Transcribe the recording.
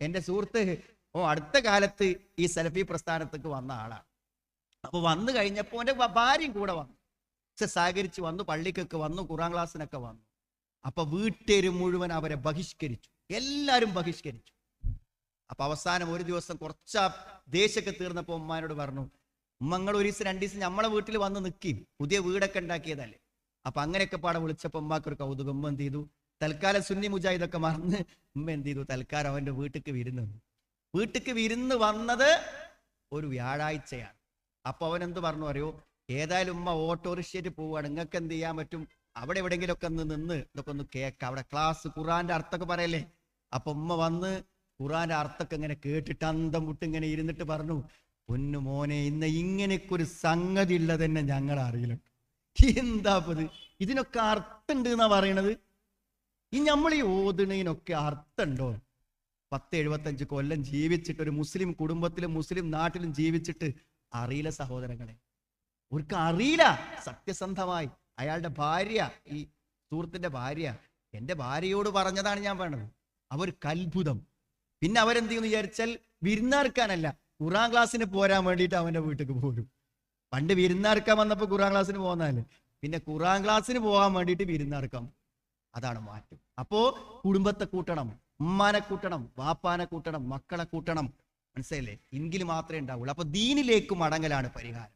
എന്റെ സുഹൃത്ത് ഓ അടുത്ത കാലത്ത് ഈ സലഫി പ്രസ്ഥാനത്തേക്ക് വന്ന ആളാണ്. അപ്പോൾ വന്നു കഴിഞ്ഞപ്പോൾ എന്റെ ഭാര്യയും കൂടെ വന്നു. പക്ഷെ സഹകരിച്ച് വന്നു പള്ളിക്കൊക്കെ വന്നു ഖുറാൻ ക്ലാസ്സിനൊക്കെ വന്നു. അപ്പൊ വീട്ടുകാര് മുഴുവൻ അവരെ ബഹിഷ്കരിച്ചു. എല്ലാവരും ബഹിഷ്കരിച്ചു. അപ്പൊ അവസാനം ഒരു ദിവസം കുറച്ച് ദേശമൊക്കെ തീർന്നപ്പോ ഉമ്മാനോട് പറഞ്ഞു ഉമ്മങ്ങൾ ഒരു ദിവസം രണ്ടു ദിവസം നമ്മളെ വീട്ടിൽ വന്ന് നിൽക്കി പുതിയ വീടൊക്കെ ഉണ്ടാക്കിയതല്ലേ? അപ്പൊ അങ്ങനെയൊക്കെ പാടെ വിളിച്ചപ്പോ ഉമ്മാക്കൊരു കൗതുകം. എന്ത് ചെയ്തു? തൽക്കാലം സുന്നി മുജാഹിദൊക്കെ മറന്ന് ഉമ്മ എന്ത് ചെയ്തു? തൽക്കാലം അവന്റെ വീട്ടിക്ക് വിരുന്ന് വന്നു. വീട്ടിക്ക് വിരുന്ന് വന്നത് ഒരു വ്യാഴാഴ്ചയാണ്. അപ്പൊ അവൻ എന്ത് പറഞ്ഞു അറിയോ? ഏതായാലും ഉമ്മ ഓട്ടോറിക്ഷയിട്ട് പോവാണ് നിങ്ങൾക്ക് എന്ത് ചെയ്യാൻ പറ്റും? അവിടെ എവിടെയെങ്കിലുമൊക്കെ ഒന്ന് നിന്ന് ഇതൊക്കെ ഒന്ന് കേൾക്കാം. അവിടെ ക്ലാസ് ഖുറാന്റെ അർത്ഥമൊക്കെ പറയല്ലേ? അപ്പൊ ഉമ്മ വന്ന് ഖുറാന്റെ അർത്ഥമൊക്കെ ഇങ്ങനെ കേട്ടിട്ട് അന്തം വിട്ട് ഇങ്ങനെ ഇരുന്നിട്ട് പറഞ്ഞു പൊന്നു മോനെ ഇന്ന് ഇങ്ങനെയൊക്കെ ഒരു സംഗതി ഉള്ളത് തന്നെ ഞങ്ങൾ അറിയില്ല എന്താ ഇതിനൊക്കെ അർത്ഥമുണ്ട് എന്നാ പറയണത്? ഈ നമ്മൾ ഈ ഓതുണതിനൊക്കെ അർത്ഥമുണ്ടോ? പത്ത് എഴുപത്തഞ്ച് കൊല്ലം ജീവിച്ചിട്ട് ഒരു മുസ്ലിം കുടുംബത്തിലും മുസ്ലിം നാട്ടിലും ജീവിച്ചിട്ട് അറിയില്ല സഹോദരങ്ങളെ. ഒരിക്ക അറിയില്ല. സത്യസന്ധമായി. അയാളുടെ ഭാര്യ ഈ സുഹൃത്തിന്റെ ഭാര്യ എന്റെ ഭാര്യയോട് പറഞ്ഞതാണ് ഞാൻ വേണത് അവർക്ക് അത്ഭുതം പിന്നെ അവരെന്ത് ചെയ്യുന്നു വിചാരിച്ചാൽ വിരുന്നാർക്കാനല്ല ഖുറാൻ ക്ലാസ്സിന് പോരാൻ വേണ്ടിയിട്ട് അവന്റെ വീട്ടിലേക്ക് പോരും. പണ്ട് വിരുന്നാർക്കാൻ വന്നപ്പോൾ ഖുറാൻ ക്ലാസ്സിന് പോകുന്നതല്ലേ പിന്നെ ഖുറാൻ ക്ലാസ്സിന് പോകാൻ വേണ്ടിയിട്ട് വിരുന്നാർക്കാം അതാണ് മാറ്റം. അപ്പോ കുടുംബത്തെ കൂട്ടണം ഉമ്മാനെ കൂട്ടണം വാപ്പാനെ കൂട്ടണം മക്കളെ കൂട്ടണം. മനസ്സിലായില്ലേ? എങ്കിൽ മാത്രമേ ഉണ്ടാവുള്ളൂ. അപ്പൊ ദീനിലേക്ക് മടങ്ങലാണ് പരിഹാരം.